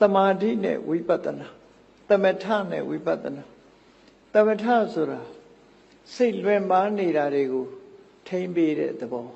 တမာတိနဲ့ဝိပဿနာတမထနဲ့ဝိပဿနာတမထဆိုတာစိတ်လွင်ပါနေတာတွေကိုထိမ့်ပေးတဲ့သဘော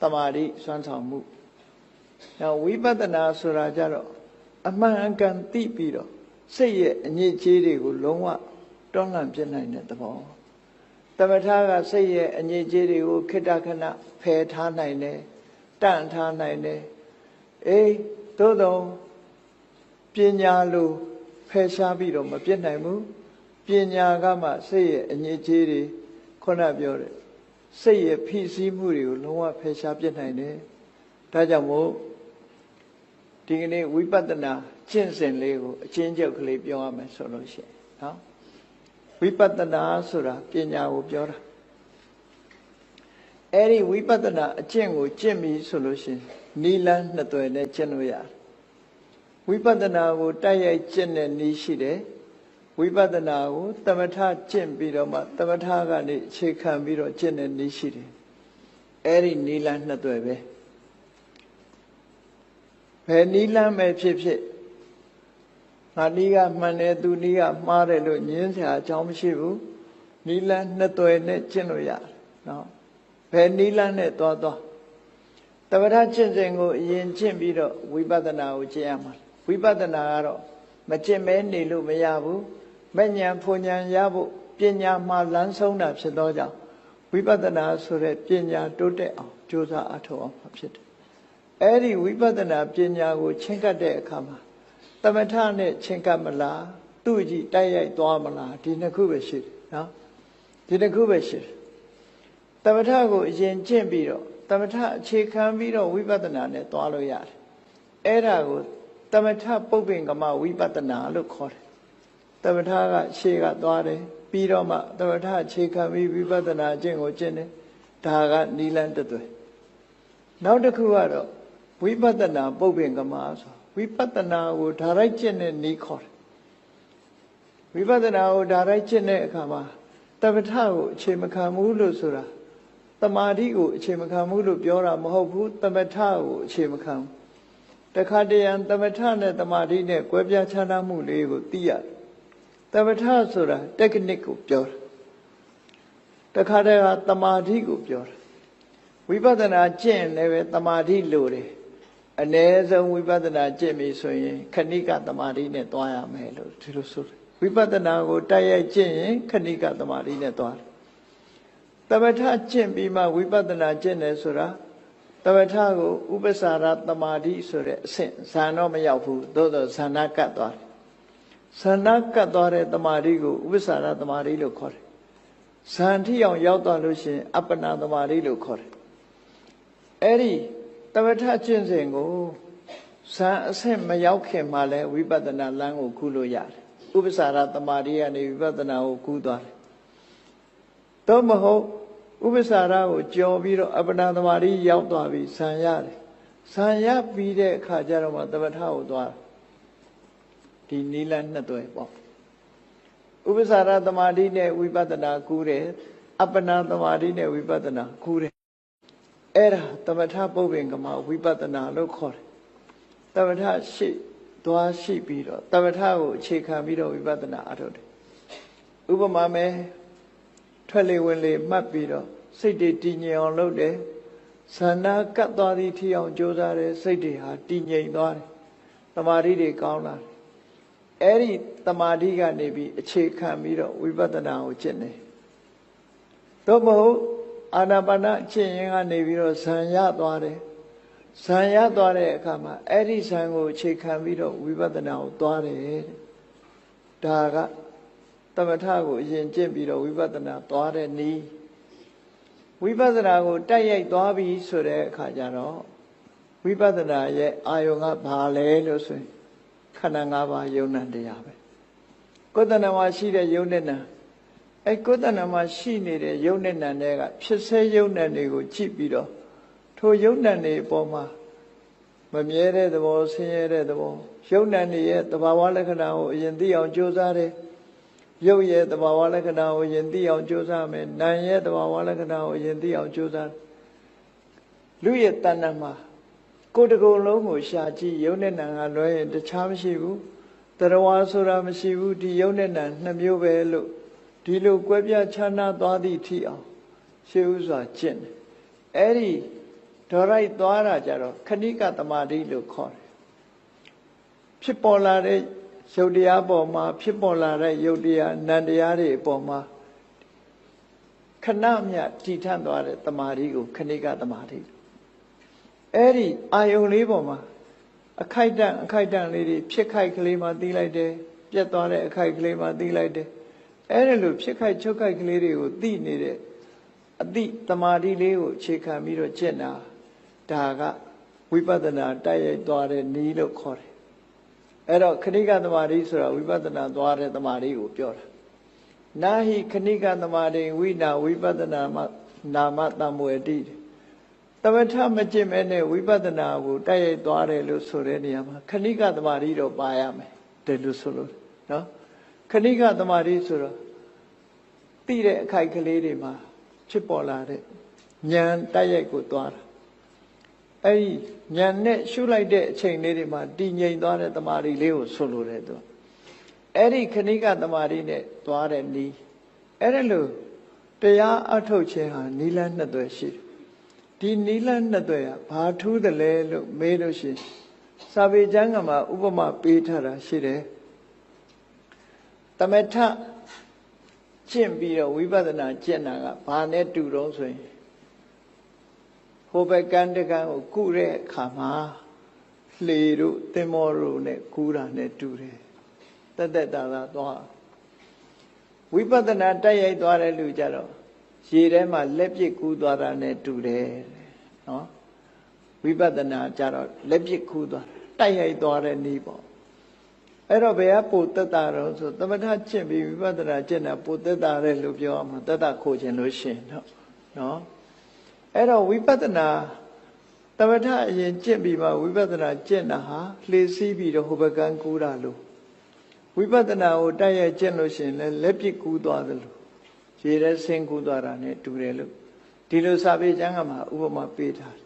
တမာတိစွမ်းဆောင်မှုနောက်ဝိပဿနာဆိုတာကြတော့အမှန်အကန်သိပြီးတော့စိတ်ရဲ့အညစ်အကြေးတွေကိုလုံးဝတွန်းလှန်ပြနိုင်တဲ့သဘောတမထကစိတ်ရဲ့အညစ်အကြေးတွေကိုခိတ္တခဏဖယ်ထားနိုင်တယ်တန့်ထားနိုင်တယ်အေးသို့တော့ ပညာလိုဖယ်ရှားပြီးတော့မပြစ်နိုင်ဘူးပညာကမှစိတ်ရဲ့အညစ်အကြေးတွေခုနပြောတဲ့စိတ်ရဲ့ဖိစီးမှုတွေကိုလုံးဝဖယ်ရှားပြစ်နိုင်တယ်ဒါကြောင့်မို့ဒီကနေ့ဝိပဿနာကျင့်စဉ်လေးကိုအချင်းချုပ်ကလေးပြောရမယ်ဆိုလို့ရှိရင်နော်ဝိပဿနာဆိုတာပညာကိုပြောတာအဲ့ဒီဝိပဿနာအကျင့်ကိုကျင့်ပြီဆိုလို့ရှိရင်နီလန်းနှစ်သွယ်နဲ့ကျင့်လို့ရတယ် ဝိပဿနာကိုတိုက်ရိုက်ကျင့်တဲ့နည်းရှိတယ်ဝိပဿနာကိုတမထကျင့်ပြီးတော့မှတမထကနေအခြေခံပြီးတော့ကျင့်တဲ့နည်းရှိတယ်အဲ့ဒီနီလန်းနှစ်သွယ်ပဲဘယ်နီလန်းပဲဖြစ်ဖြစ်ငါနီးကမှန်တယ်သူနီးကမှားတယ်လို့ညင်းစရာအကြောင်းမရှိဘူးနီလန်းနှစ်သွယ်နဲ့ကျင့်လို့ရတယ်နော်ဘယ်နီလန်းနဲ့သွားသွားတပ္ပထကျင့်စဉ်ကိုအရင်ကျင့်ပြီးတော့ဝိပဿနာကိုကျင့်ရမှာ ဝိပဿနာကတော့မကျင့်မဲနေလို့မရဘူးမဉဏ်ဖွဉဏ်ရဖို့ပညာမှာလမ်းဆုံးတာဖြစ်သောကြောင့်ဝိပဿနာဆိုတဲ့ပညာတိုးတက်အောင်ကြိုးစားအထောက်အောင်ဖြစ်တယ်အဲ့ဒီဝိပဿနာပညာကိုချင်းကပ်တဲ့အခါမှာတမထနဲ့ချင်းကပ်မလားသူ့ကြည့်တိုက်ရိုက်သွားမလားဒီနှစ်ခုပဲရှိတယ်နော်ဒီနှစ်ခုပဲရှိတယ်တမထကိုအရင်ကျင့်ပြီးတော့တမထအခြေခံပြီးတော့ဝိပဿနာနဲ့သွားလို့ရတယ်အဲ့ဒါကို တမထပုပ္ပင်ကမဝိပဿနာလို့ခေါ်တယ်တမထကရှေ့ကသွားတယ်ပြီးတော့မှတမထအခြေခံပြီးဝိပဿနာအကျင့်ကိုကျင့်တယ်ဒါကနီလန်းတသွဲနောက်တစ်ခုကတော့ဝိပဿနာပုပ္ပင်ကမဆိုဝိပဿနာကိုဓာရိုက်ကျင့်တဲ့နီးခေါ်တယ်ဝိပဿနာကိုဓာရိုက်ကျင့်တဲ့အခါမှာတပ္ပထကိုအခြေမခံဘူးလို့ဆိုတာတမာတိကိုအခြေမခံဘူးလို့ပြောတာမဟုတ်ဘူးတပ္ပထကိုအခြေမခံဘူး တခါတရံတပ္ပထနဲ့တမာတိနဲ့ကွဲပြားခြားနားမှုလေးကိုသိရတယ်တပ္ပထဆိုတာ technique ကိုပြောတာတခါတည်းကတမာတိကိုပြောတာဝိပဿနာကျင့်လည်းပဲတမာတိလိုတယ်အ ਨੇ ဆုံးဝိပဿနာကျင့်ပြီဆိုရင်ခဏိကတမာတိနဲ့သွားရမယ်လို့ဒီလိုဆိုတယ်ဝိပဿနာကိုတိုက်ရိုက်ကျင့်ရင်ခဏိကတမာတိနဲ့သွားတယ်တပဋ္ဌကျင့်ပြီးမှဝိပဿနာကျင့်တယ်ဆိုတာ တပဋ္ဌကိုဥပ္ပစာရတမာတိဆိုတဲ့အဆင့်ဇာတော့မရောက်ဘူးသို့သောဇာနာကတ်သွားတယ်ဇာနာကတ်သွားတဲ့တမာတိကိုဥပ္ပစာရတမာတိလို့ခေါ်တယ်ဇန်ထိအောင်ရောက်သွားလို့ရှိရင် အပ္ပနာတမာတိလို့ခေါ်တယ်အဲ့ဒီတပဋ္ဌကျင့်စဉ်ကိုဇန်အဆင့်မရောက်ခင်မှာလဲဝိပဿနာလမ်းကိုကူးလို့ရတယ်ဥပ္ပစာရတမာတိကနေဝိပဿနာကိုကူးသွားတယ်တော့မဟုတ် ဥပ္ပစာရကိုကြော်ပြီးတော့အပ္ပနာတမာတိရောက်သွားပြီဇန်ရတယ်ဇန်ရပြီးတဲ့အခါကျတော့မှတပဋ္ဌကိုသွားဒီနီလနှစ်သွဲပေါ့ဥပ္ပစာရတမာတိနဲ့ဝိပဿနာကူးတယ်အပ္ပနာတမာတိနဲ့ဝိပဿနာကူးတယ်အဲ့ဒါသမထပုပ္ပင်ကမဝိပဿနာလို့ခေါ်တယ်သမထရှိသွားရှိပြီးတော့သမထကိုအခြေခံပြီးတော့ဝိပဿနာအထုတ်တယ်ဥပမာမဲ့ ထွက်လေဝင်လေမှတ်ပြီးတော့စိတ်တွေတည်ငြိမ်အောင်လုပ်တယ်သန္နာကတ်သွားသည့်ထီအောင်ကြိုးစားတယ်စိတ်တွေဟာတည်ငြိမ်သွားတယ်တမာတိတွေကောင်းလာတယ်အဲ့ဒီတမာတိကနေပြီးအခြေခံပြီးတော့ဝိပဿနာကိုကျင့်တယ်တော့မဟုတ်အာနာပါနကျင့်ရင်ကနေပြီးတော့ဇံရသွားတယ်ဇံရသွားတဲ့အခါမှာအဲ့ဒီဇံကိုအခြေခံပြီးတော့ဝိပဿနာကိုသွားတယ်ဒါကတ မထကိုအရင်ကျင့်ပြီးတော့ဝိပဿနာသွားတဲ့နည်းဝိပဿနာကိုတိုက်ရိုက်သွားပြီဆိုတဲ့အခါကျတော့ဝိပဿနာရဲ့အာယုံကဘာလဲလို့ဆိုရင်ခန္ဓာ၅ပါးယုံနံတရားပဲကိုယ်တဏ္ဍမှာရှိတဲ့ယုံနဲ့နံအဲကိုယ်တဏ္ဍမှာရှိနေတဲ့ယုံနဲ့နံတွေကဖြစ်ဆဲယုံနဲ့တွေကိုကြည့်ပြီးတော့ထိုယုံနဲ့တွေအပေါ်မှာမမြဲတဲ့သဘောဆင်းရဲတဲ့သဘောယုံနဲ့တွေရဲ့သဘာဝလက္ခဏာကိုအရင်သိအောင်ကြိုးစားတယ် ရုပ်ရဲ့သဘာဝလက္ခဏာကိုယင်သိအောင်ကြိုးစားမယ်နာမ်ရဲ့သဘာဝလက္ခဏာကိုယင်သိအောင်ကြိုးစားလူရဲ့တဏ္ဍမှာကိုယ်တကုံလုံးကိုရှာကြည့်ယုံနဲ့နံကလွဲရင်တခြားမရှိဘူးတရားဝါဆိုတာမရှိဘူးဒီယုံနဲ့နံနှစ်မျိုးပဲလို့ဒီလိုကွဲပြားခြားနာသွားသည့်ထိအောင်ရှေးဥစွာကျင့်တယ်အဲ့ဒီဒေါ်ရိုက်သွားတာကြတော့ခဏိကတမာတိလို့ခေါ်တယ်ဖြစ်ပေါ်လာတဲ့ ရုပ်တရားပေါ်မှာဖြစ်ပေါ်လာတဲ့ရုပ်တရားနံတရားတွေအပေါ်မှာခဏမြတည်ထန့်သွားတဲ့တမာတိကိုခဏိကတမာတိအဲ့ဒီအာယုံလေးပေါ်မှာအခိုက်တန့်အခိုက်တန့်လေးတွေဖြစ်ခိုက်ကလေးမှသိလိုက်တယ်ပြတ်သွားတဲ့အခိုက်ကလေးမှသိလိုက်တယ်အဲ့ဒါလိုဖြစ်ခိုက်ချုပ်ခိုက်ကလေးတွေကိုသိနေတဲ့အတိတမာတိလေးကိုအခြေခံပြီးတော့ကျင့်တာဒါကဝိပဿနာတိုက်ရိုက်သွားတဲ့နည်းလို့ခေါ်တယ် အဲ့တော့ခဏိကသမာဓိဆိုတာဝိပဿနာသွားတဲ့သမာဓိကိုပြောတာနာဟိခဏိကသမာဓိဝိနာဝိပဿနာမနာမတံမွေတိသမထမကျင့်မဲနဲ့ဝိပဿနာကိုတိုက်ရိုက်သွားတယ်လို့ဆိုတဲ့နေရာမှာခဏိကသမာဓိတော့ပါရမယ်တယ်လို့ဆိုလို့နော်ခဏိကသမာဓိဆိုတော့သိတဲ့အခိုက်ကလေးတွေမှာဖြစ်ပေါ်လာတဲ့ဉာဏ်တိုက်ရိုက်ကိုသွားတာ အဲ့ဒီဉာဏ်နဲ့ရှုလိုက်တဲ့အချိန်လေးတွေမှာတည်ငြိမ်သွားတဲ့တမာရီလေးကိုဆိုလိုတယ်သူအဲ့ဒီခဏိကတမာရီနဲ့သွားတဲ့နီးအဲ့ဒါလို့တရားအထုတ်ခြင်းဟာနီလန်းနှစ်သွယ်ရှိတယ်ဒီနီလန်းနှစ်သွယ်ဟာဘာထူးတယ်လဲလို့မေးလို့ရှိရင်စာပေကျမ်းကမှာဥပမာပေးထားတာရှိတယ်တမထကျင့်ပြီးတော့ဝိပဿနာကျင့်တာကဘာနဲ့တူတော့ဆိုရင် ဟိုဘက်ကန်းတကန်းကိုကုတဲ့အခါမှာလှေတို့သင်္ဘောတို့နဲ့ကူးတာနဲ့တူတယ်တက်တက်တာသာသွားဝိပဿနာတက်ရိုက်သွားတဲ့လူကြတော့ရေထဲမှာလက်ပစ်ကူးသွားတာနဲ့တူတယ်နော်ဝိပဿနာကြတော့လက်ပစ်ကူးသွားတိုက်ရိုက်သွားတဲ့နည်းပေါ့အဲ့တော့ဘယ်ကပိုတက်တာတော့ဆိုသမထကျင့်ပြီးဝိပဿနာကျင့်တာပိုတက်တာတယ်လို့ပြောအောင်တက်တာခိုးခြင်းလို့ရှင်တော့နော် အဲ့တော့ဝိပဿနာသမထအရင်ကျင့်ပြီးမှဝိပဿนาကျင့်တာဟာလှေစီးပြီးတော့ဟိုဘကန်းကူးတာလို့ဝိပဿနာကိုတိုက်ရိုက်ကျင့်လို့ရှိရင်လည်းလက်ပစ်ကူးသွားသလိုရေထဲဆင်းကူးသွားတာ ਨੇ တူတယ်လို့ဒီလိုစာပေကျမ်းကမှာဥပမာပေးထားတယ်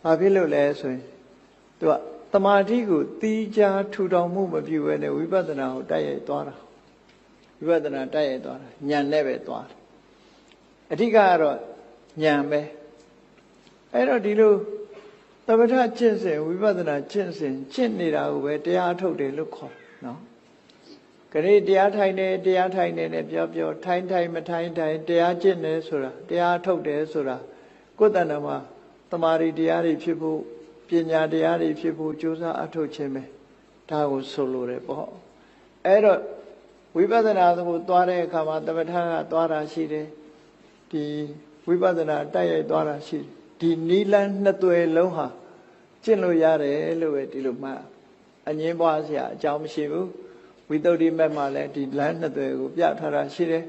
။ဘာဖြစ်လို့လဲဆိုရင်သူကတမာတိကိုတီးခြားထူထောင်မှုမပြုဘဲနဲ့ဝိပဿနာကိုတိုက်ရိုက်သွားတာဝိပဿနာတိုက်ရိုက်သွားတာညံနဲ့ပဲသွားတယ်အဓိကကတော့ ညံပဲအဲ့တော့ဒီလိုသမထကျင့်စဉ်ဝိပဿနာကျင့်စဉ်ကျင့်နေတာကိုပဲတရားထုတ်တယ်လို့ခေါ်နော်ခရီးတရားထိုင်နေတရားထိုင်နေနဲ့ပြောပြောထိုင်ထိုင်မထိုင်ထိုင်တရားကျင့်နေဆိုတာတရားထုတ်တယ်ဆိုတာကိုယ်တဏ္ဍမှာတမာရီတရားတွေဖြစ်ဖို့ပညာတရားတွေဖြစ်ဖို့ကြိုးစားအထုတ်ခြင်းပဲဒါကိုဆိုလိုတယ်ပေါ့အဲ့တော့ဝိပဿနာကိုသွားတဲ့အခါမှာသမထကသွားတာရှိတယ်ဒီ ဝိပဿနာတိုက်ရိုက်သွားတာရှိတယ်ဒီနီလန်းနှစ်သွယ်လုံးဟာကျင့်လို့ရတယ်လို့ပဲဒီလိုမှအငင်းပွားစရာအကြောင်းမရှိဘူးဝိသုဒ္ဓိမက်မှာလည်းဒီလမ်းနှစ်သွယ်ကိုပြထားတာရှိတယ်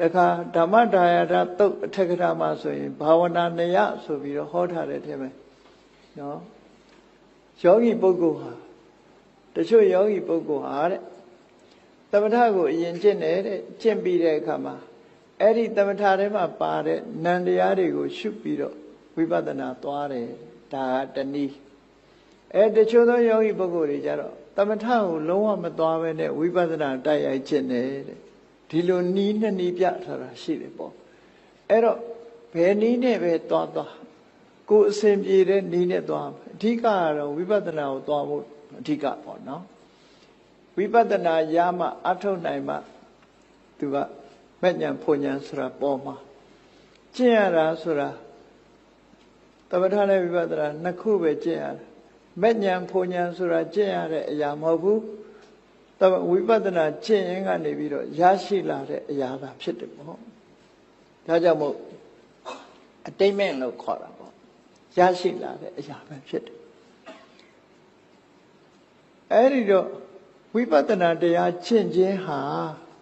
တခါဓမ္မဒါယတာတုတ်အထက်ကထာမှာဆိုရင်ဘာဝနာနယဆိုပြီးတော့ဟောထားတယ်တဲ့မယ်နော်ယောဂီပုဂ္ဂိုလ်ဟာတချို့ယောဂီပုဂ္ဂိုလ်ဟာတဲ့သမထကိုအရင်ကျင့်တယ်တဲ့ကျင့်ပြီးတဲ့အခါမှာ အဲ့ဒီသမထထဲမှာပါတဲ့နံတရားတွေကိုရှုပြီးတော့ဝိပဿနာသွားတယ်ဒါကတနည်းအဲတချို့သောယောဂီပုဂ္ဂိုလ်တွေကြတော့သမထကိုလုံးဝမသွားဘဲနဲ့ဝိပဿနာတိုက်ရိုက်ခြင်းတယ်တဲ့ဒီလိုနီးနှစ်နီးပြထားတာရှိတယ်ပေါ့အဲ့တော့ဘယ်နီးနဲ့ပဲသွားသွားကိုယ်အစဉ်ပြေတဲ့နီးနဲ့သွားအဓိကကတော့ဝိပဿနာကိုသွားဖို့အဓိကပေါ့နော်ဝိပဿနာရမှအထုတ်နိုင်မှသူက မဲ့ညာဖွညာဆိုတာပေါ်မှာကျင့်ရတာဆိုတာသမထနဲ့ဝိပဿနာနှစ်ခုပဲကျင့်ရတယ်မဲ့ညာဖွညာဆိုတာကျင့်ရတဲ့အရာမဟုတ်ဘူးတဝိပဿနာကျင့်ရင်ကနေပြီးတော့ရရှိလာတဲ့အရာသာဖြစ်တယ်ပေါ့ဒါကြောင့်မို့အတိတ်မဲ့လို့ခေါ်တာပေါ့ရရှိလာတဲ့အရာပဲဖြစ်တယ်အဲ့ဒီတော့ဝိပဿနာတရားကျင့်ခြင်းဟာ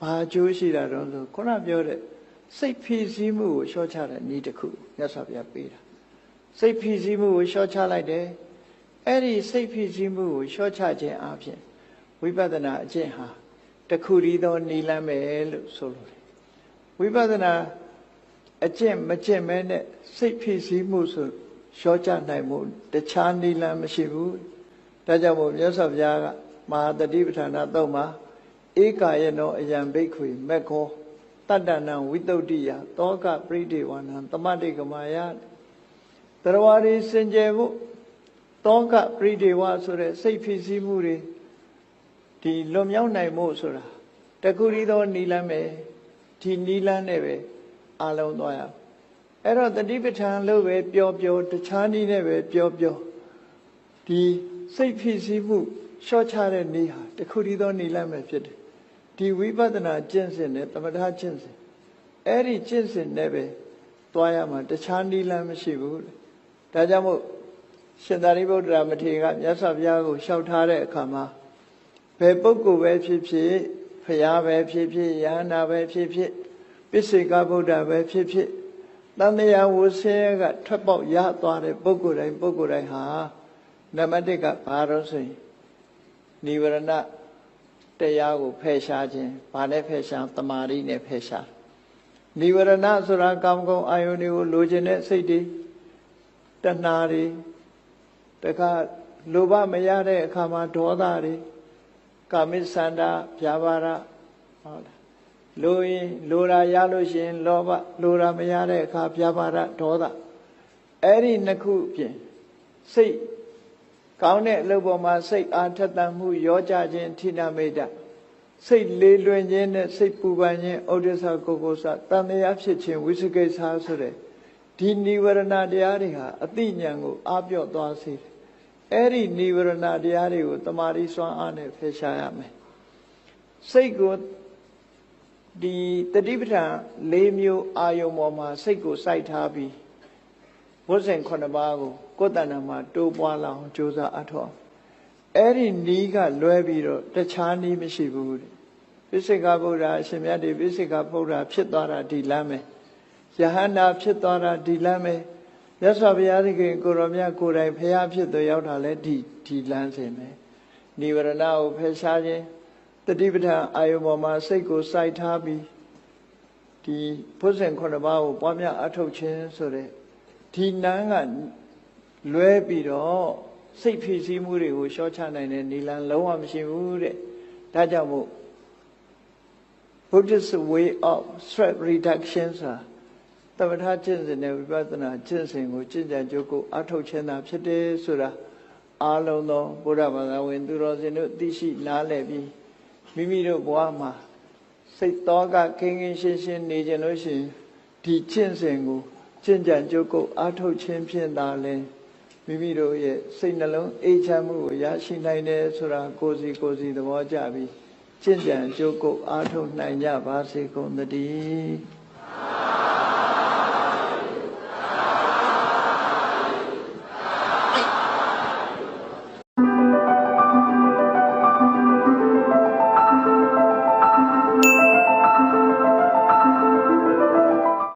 ဘာအကျိုးရှိတာတော့လို့ခုနပြောတဲ့စိတ်ဖြည့်ဆည်းမှုကိုလျှော့ချတဲ့နည်းတစ်ခုမြတ်စွာဘုရားပေးတာစိတ်ဖြည့်ဆည်းမှုကိုလျှော့ချလိုက်တယ်အဲ့ဒီစိတ်ဖြည့်ဆည်းမှုကိုလျှော့ချခြင်းအပြင်ဝိပဿနာအကျင့်ဟာတခုတည်းသောနိလန်းပဲလို့ဆိုလိုတယ်ဝိပဿနာအကျင့်မကျင့်မဲနဲ့စိတ်ဖြည့်ဆည်းမှုဆိုရှော့ချနိုင်မှုတခြားနိလန်းမရှိဘူးဒါကြောင့်မို့မြတ်စွာဘုရားကမဟာတတိပဋ္ဌာနာသုံးမှာ ဧကာယနောအယံဘိက္ခွေမက်ခောတတ္တနံဝိတုဒ္ဓိယတောကပရိဒေဝနံသမတိကမာယတရဝရီစင်ကြယ်ဖို့တောကပရိဒေဝဆိုတဲ့စိတ်ဖြစ်စည်းမှုတွေဒီလွန်မြောက်နိုင်မှုဆိုတာတခုရီသောနိလန်းပဲဒီနိလန်းနဲ့ပဲအလုံးသွားရအောင်အဲ့တော့တတိပဋ္ဌာန်လို့ပဲပြောပြောတခြားနည်းနဲ့ပဲပြောပြောဒီစိတ်ဖြစ်စည်းမှုရှော့ချတဲ့နည်းဟာတခုတည်းသောနည်းလမ်းပဲဖြစ်တယ် ဒီဝိပဿနာကျင့်စဉ်နဲ့သမထကျင့်စဉ်အဲ့ဒီကျင့်စဉ်နဲ့ပဲသွားရမှာတခြားနည်းလမ်းမရှိဘူးတဲ့ဒါကြောင့်မို့ရှင်သာရိပုတ္တရာမထေရကမြတ်စွာဘုရားကိုလျှောက်ထားတဲ့အခါမှာဘယ်ပုဂ္ဂိုလ်ပဲဖြစ်ဖြစ်ဖရာပဲဖြစ်ဖြစ်ယဟနာပဲဖြစ်ဖြစ်ပစ္စေကဗုဒ္ဓပဲဖြစ်ဖြစ်တန်တရားဝဆင်းရဲကထွက်ပေါက်ရသွားတဲ့ပုဂ္ဂိုလ်တိုင်းပုဂ္ဂိုလ်တိုင်းဟာနံပါတ်1ကဘာလို့ဆိုရင်និဝရဏ တရားကိုဖယ်ရှားခြင်းဘာနဲ့ဖယ်ရှားတမာရီနဲ့ဖယ်ရှားនិဝရဏဆိုတာကာမဂုဏ်အာယုန်တွေကိုလိုချင်တဲ့စိတ်တွေတဏှာတွေတခါလိုဘမရတဲ့အခါမှာဒေါသတွေကာမိစန္ဒဗျာပါဒဟုတ်လားလိုရင်လိုရာရလို့ရှိရင်လောဘလိုရာမရတဲ့အခါဗျာပါဒဒေါသအဲ့ဒီနှစ်ခုပြင်စိတ် ကောင်းတဲ့အလုပ်ပေါ်မှာစိတ်အားထက်သန်မှုရောကြခြင်းထိနာမိတ်တစိတ်လေးလွင်ခြင်းနဲ့စိတ်ပူပန်ခြင်းဩဒိသကိုကိုစတန်တရားဖြစ်ခြင်းဝိသကိစ္စဆိုတဲ့ဒီនិဝရဏတရားတွေဟာအတိညာဉ်ကိုအားပြော့သွားစေတယ်အဲ့ဒီនិဝရဏတရားတွေကိုတမာရီစွမ်းအားနဲ့ဖယ်ရှားရမယ်စိတ်ကိုဒီတတိပဋ္ဌာန်၄မျိုးအာယုံပေါ်မှာစိတ်ကိုစိုက်ထားပြီး ဘုဇင်9ပါးကိုကိုယ်တဏ္ဍာမှာတိုးပွားလာအောင်ကြိုးစားအထောက်အဲ့ဒီနီးကလွဲပြီးတော့တခြားနီးမရှိဘူးတဲ့ပိစိကဗုဒ္ဓအရှင်မြတ်ဒီပိစိကဗုဒ္ဓဖြစ်သွားတာဒီလမ်းပဲယဟန္တာဖြစ်သွားတာဒီလမ်းပဲမြတ်စွာဘုရားသခင်ကိုရောမြတ်ကိုယ်တိုင်ဖျားဖြစ်သွားရောက်တာလဲဒီဒီလမ်းစဉ်ပဲနိဝရဏကိုဖယ်ရှားခြင်းတတိပဋ္ဌာန်အာယုံပေါ်မှာစိတ်ကိုစိုက်ထားပြီးဒီဘုဇင်ခုနှစ်ပါးကိုပွားများအထုတ်ခြင်းဆိုတဲ့ ဒီနန်းကလွဲပြီးတော့စိတ်ဖြစ်စည်းမှုတွေကိုရှော့ချနိုင်တဲ့နိလန်လုံးဝမရှိဘူးတဲ့ဒါကြောင့်မို့ Buddhist way of stress reduction ဆိုတာတမထကျင့်စဉ်နဲ့ဝိပဿနာကျင့်စဉ်ကိုကျင့်ကြံကြိုးကိုအထုတ်ခြင်းသာဖြစ်တယ်ဆိုတာအားလုံးသောဘုရားဘာသာဝင် သူတော်စင်တို့သိရှိနားလည်ပြီးမိမိတို့ဘဝမှာစိတ်တော်ကခင်းခင်းရှင်းရှင်းနေကြလို့ရှိရင်ဒီကျင့်စဉ်ကို ကျင့်ကြံကြိုးကိုအထုတ်ခြင်းဖြင့်သာလဲမိမိတို့ရဲ့စိတ်နှလုံးအေးချမ်းမှုကိုရရှိနိုင်တယ်ဆိုတာကိုယ်စီကိုယ်စီသဘောကျပြီးကျင့်ကြံကြိုးကိုအားထုတ်နိုင်ကြပါစေကုန်သတည်း